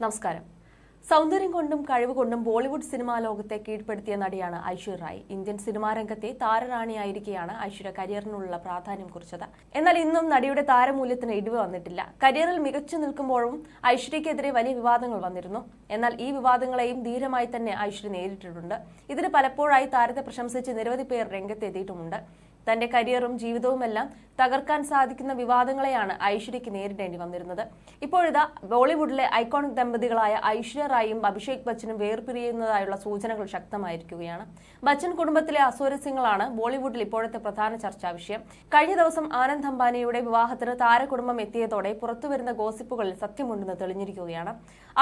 നമസ്കാരം. സൗന്ദര്യം കൊണ്ടും കഴിവ് കൊണ്ടും ബോളിവുഡ് സിനിമാ ലോകത്തെ കീഴ്പ്പെടുത്തിയ നടിയാണ് ഐശ്വര്യ റായ്. ഇന്ത്യൻ സിനിമാ രംഗത്തെ താരറാണിയായിരിക്കെയാണ് ഐശ്വര്യ കരിയറിനുള്ള പ്രാധാന്യം കുറിച്ചത്. എന്നാൽ ഇന്നും നടിയുടെ താരമൂല്യത്തിന് ഇടിവ് വന്നിട്ടില്ല. കരിയറിൽ മികച്ചു നിൽക്കുമ്പോഴും ഐശ്വര്യക്കെതിരെ വലിയ വിവാദങ്ങൾ വന്നിരുന്നു. എന്നാൽ ഈ വിവാദങ്ങളെയും ധീരമായി തന്നെ ഐശ്വര്യ നേരിട്ടിട്ടുണ്ട്. ഇതിന് പലപ്പോഴായി താരത്തെ പ്രശംസിച്ച് നിരവധി പേർ രംഗത്തെത്തിയിട്ടുമുണ്ട്. തന്റെ കരിയറും ജീവിതവുമെല്ലാം തകർക്കാൻ സാധിക്കുന്ന വിവാദങ്ങളെയാണ് ഐശ്വര്യയ്ക്ക് നേരിടേണ്ടി വന്നിരുന്നത്. ഇപ്പോഴിതാ ബോളിവുഡിലെ ഐക്കോണിക് ദമ്പതികളായ ഐശ്വര്യ റായും അഭിഷേക് ബച്ചനും വേർപിരിയുന്നതായുള്ള സൂചനകൾ ശക്തമായിരിക്കുകയാണ്. ബച്ചൻ കുടുംബത്തിലെ അസ്വാരസ്യങ്ങളാണ് ബോളിവുഡിൽ ഇപ്പോഴത്തെ പ്രധാന ചർച്ചാ വിഷയം. കഴിഞ്ഞ ദിവസം ആനന്ദ് അംബാനിയുടെ വിവാഹത്തിന് താരകുടുംബം എത്തിയതോടെ പുറത്തുവരുന്ന ഗോസിപ്പുകളിൽ സത്യമുണ്ടെന്ന് തെളിഞ്ഞിരിക്കുകയാണ്.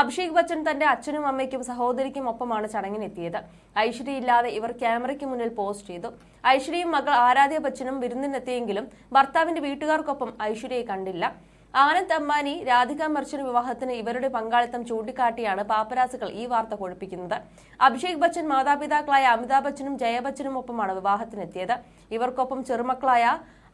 അഭിഷേക് ബച്ചൻ തന്റെ അച്ഛനും അമ്മയ്ക്കും സഹോദരിക്കും ഒപ്പമാണ് ചടങ്ങിനെത്തിയത്. ഐശ്വര്യയില്ലാതെ ഇവർ ക്യാമറയ്ക്ക് മുന്നിൽ പോസ്റ്റ് ചെയ്തു. ഐശ്വര്യയും മകൾ ആരാധ്യ ബച്ചനും വിരുന്നിനെത്തിയെങ്കിലും ഭർത്താവിന്റെ വീട്ടുകാർക്കൊപ്പം ഐശ്വര്യയെ കണ്ടില്ല. ആനന്ദ് അംബാനി രാധിക മർച്ചൻ വിവാഹത്തിന് ഇവരുടെ പങ്കാളിത്തം ചൂണ്ടിക്കാട്ടിയാണ് പാപ്പരാസുകൾ ഈ വാർത്ത കൊഴുപ്പിക്കുന്നത്. അഭിഷേക് ബച്ചൻ മാതാപിതാക്കളായ അമിതാഭ് ബച്ചനും ജയബച്ചനും ഒപ്പമാണ് വിവാഹത്തിനെത്തിയത്. ഇവർക്കൊപ്പം ചെറുമക്കളായ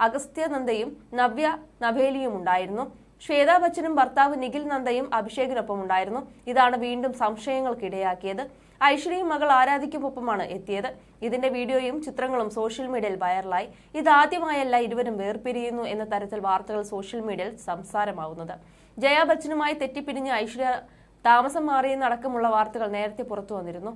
അഗസ്ത്യ നന്ദയും നവ്യ നഭേലിയും ഉണ്ടായിരുന്നു. ശ്വേതാ ബച്ചനും ഭർത്താവ് നിഖിൽ നന്ദയും അഭിഷേകിനൊപ്പം ഉണ്ടായിരുന്നു. ഇതാണ് വീണ്ടും സംശയങ്ങൾക്കിടയാക്കിയത്. ഐശ്വര്യയും മകൾ ആരാധിക്കുമൊപ്പമാണ് എത്തിയത്. ഇതിന്റെ വീഡിയോയും ചിത്രങ്ങളും സോഷ്യൽ മീഡിയയിൽ വൈറലായി. ഇതാദ്യമായല്ല ഇരുവരും വേർപിരിയുന്നു എന്ന തരത്തിൽ വാർത്തകൾ സോഷ്യൽ മീഡിയയിൽ സംസാരമാവുന്നത്. ജയാ ബച്ചനുമായി തെറ്റിപ്പിരിഞ്ഞ് ഐശ്വര്യ താമസം മാറിയെന്നടക്കമുള്ള വാർത്തകൾ നേരത്തെ പുറത്തു വന്നിരുന്നു.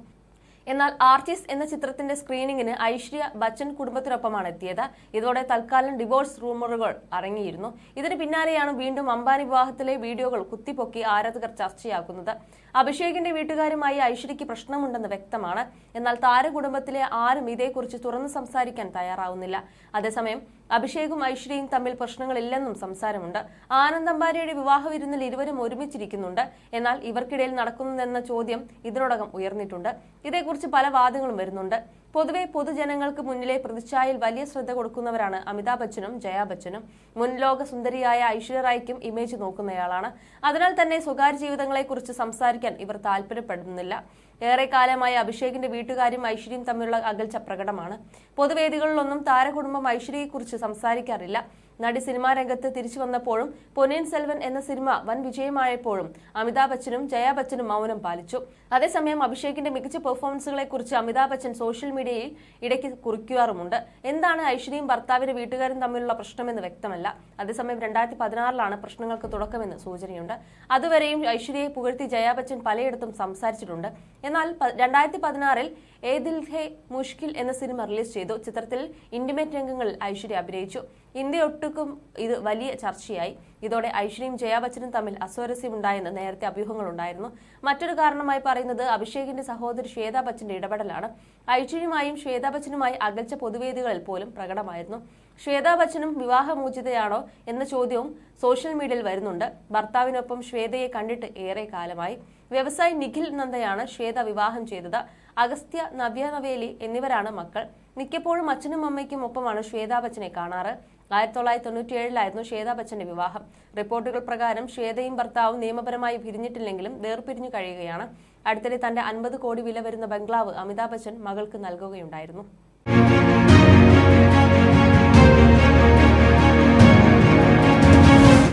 എന്നാൽ ആർട്ടിസ്റ്റ് എന്ന ചിത്രത്തിന്റെ സ്ക്രീനിങ്ങിന് ഐശ്വര്യ ബച്ചൻ കുടുംബത്തിനൊപ്പമാണ് എത്തിയത്. ഇതോടെ തൽക്കാലം ഡിവോഴ്സ് റൂമറുകൾ അടങ്ങിയിരുന്നു. ഇതിന് പിന്നാലെയാണ് വീണ്ടും അംബാനി വിവാഹത്തിലെ വീഡിയോകൾ കുത്തിപ്പൊക്കി ആരാധകർ ചർച്ചയാക്കുന്നത്. അഭിഷേകിന്റെ വീട്ടുകാരുമായി ഐശ്വര്യയ്ക്ക് പ്രശ്നമുണ്ടെന്ന് വ്യക്തമാണ്. എന്നാൽ താരകുടുംബത്തിലെ ആരും ഇതേക്കുറിച്ച് തുറന്നു സംസാരിക്കാൻ തയ്യാറാവുന്നില്ല. അതേസമയം അഭിഷേകും ഐശ്വര്യയും തമ്മിൽ പ്രശ്നങ്ങളില്ലെന്നും സംസാരമുണ്ട്. ആനന്ദ് വിവാഹ വിരുന്നിൽ ഇരുവരും ഒരുമിച്ചിരിക്കുന്നുണ്ട്. എന്നാൽ ഇവർക്കിടയിൽ നടക്കുന്നതെന്ന ചോദ്യം ഇതിനോടകം ഉയർന്നിട്ടുണ്ട്. ഇതേക്കുറിച്ച് പല വാദങ്ങളും വരുന്നുണ്ട്. പൊതുവെ പൊതുജനങ്ങൾക്ക് മുന്നിലെ പ്രതിച്ഛായയിൽ വലിയ ശ്രദ്ധ കൊടുക്കുന്നവരാണ് അമിതാഭ് ബച്ചനും ജയാ ബച്ചനും. മുൻലോക സുന്ദരിയായ ഐശ്വര്യ റായ്ക്കും ഇമേജ് നോക്കുന്നയാളാണ്. അതിനാൽ തന്നെ സ്വകാര്യ ജീവിതങ്ങളെക്കുറിച്ച് സംസാരിക്കാൻ ഇവർ താല്പര്യപ്പെടുന്നില്ല. ഏറെ കാലമായി അഭിഷേകിന്റെ വീട്ടുകാരും ഐശ്വര്യയും തമ്മിലുള്ള അകൽച്ച പ്രകടമാണ്. പൊതുവേദികളിലൊന്നും താരകുടുംബം ഐശ്വര്യയെക്കുറിച്ച് സംസാരിക്കാറില്ല. നടി സിനിമാ രംഗത്ത് തിരിച്ചു വന്നപ്പോഴും പൊന്നിയൻ സെൽവൻ എന്ന സിനിമ വൻ വിജയമായപ്പോഴും അമിതാഭ് ബച്ചനും ജയാ ബച്ചനും മൗനം പാലിച്ചു. അതേസമയം അഭിഷേകിന്റെ മികച്ച പെർഫോമൻസുകളെ കുറിച്ച് അമിതാഭ് ബച്ചൻ സോഷ്യൽ മീഡിയയിൽ ഇടയ്ക്ക് കുറിക്കാറുമുണ്ട്. എന്താണ് ഐശ്വര്യയും ഭർത്താവിന്റെ വീട്ടുകാരും തമ്മിലുള്ള പ്രശ്നമെന്ന് വ്യക്തമല്ല. അതേസമയം രണ്ടായിരത്തി പതിനാറിലാണ് പ്രശ്നങ്ങൾക്ക് തുടക്കമെന്ന് സൂചനയുണ്ട്. അതുവരെയും ഐശ്വര്യയെ പുകഴ്ത്തി ജയാ ബച്ചൻ പലയിടത്തും സംസാരിച്ചിട്ടുണ്ട്. എന്നാൽ രണ്ടായിരത്തി പതിനാറിൽ ഏ ദിൽ ഹേ മുഷ്കിൽ എന്ന സിനിമ റിലീസ് ചെയ്തു. ചിത്രത്തിൽ ഇന്റിമേറ്റ് രംഗങ്ങളിൽ ഐശ്വര്യ അഭിനയിച്ചു. ഇന്ത്യയൊട്ടുക്കും ഇത് വലിയ ചർച്ചയായി. ഇതോടെ ഐശ്വര്യയും ജയാ ബച്ചനും തമ്മിൽ അസ്വാരസ്യമുണ്ടായെന്ന് നേരത്തെ അഭ്യൂഹങ്ങളുണ്ടായിരുന്നു. മറ്റൊരു കാരണമായി പറയുന്നത് അഭിഷേകിന്റെ സഹോദരി ശ്വേതാ ബച്ചന്റെ ഇടപെടലാണ്. ഐശ്വര്യമായും ശ്വേതാ ബച്ചനുമായി അകൽച്ച പൊതുവേദികളിൽ പോലും പ്രകടമായിരുന്നു. ശ്വേതാ ബച്ചനും വിവാഹമോചിതയാണോ എന്ന ചോദ്യവും സോഷ്യൽ മീഡിയയിൽ വരുന്നുണ്ട്. ഭർത്താവിനൊപ്പം ശ്വേതയെ കണ്ടിട്ട് ഏറെ കാലമായി. വ്യവസായി നിഖിൽ നന്ദയാണ് ശ്വേത വിവാഹം ചെയ്തത്. അഗസ്ത്യ നവ്യ നവേലി എന്നിവരാണ് മക്കൾ. മിക്കപ്പോഴും അച്ഛനും അമ്മയ്ക്കും ഒപ്പമാണ് ശ്വേതാ ബച്ചനെ കാണാറ്. ആയിരത്തി തൊള്ളായിരത്തി തൊണ്ണൂറ്റിയേഴിലായിരുന്നു ശ്വേതാ ബച്ചന്റെ വിവാഹം. റിപ്പോർട്ടുകൾ പ്രകാരം ശ്വേതയും ഭർത്താവും നിയമപരമായി പിരിഞ്ഞിട്ടില്ലെങ്കിലും വേർപിരിഞ്ഞു കഴിയുകയാണ്. അടുത്തിടെ തന്റെ അൻപത് കോടി വില വരുന്ന ബംഗ്ലാവ് അമിതാഭ് ബച്ചൻ മകൾക്ക് നൽകുകയുണ്ടായിരുന്നു.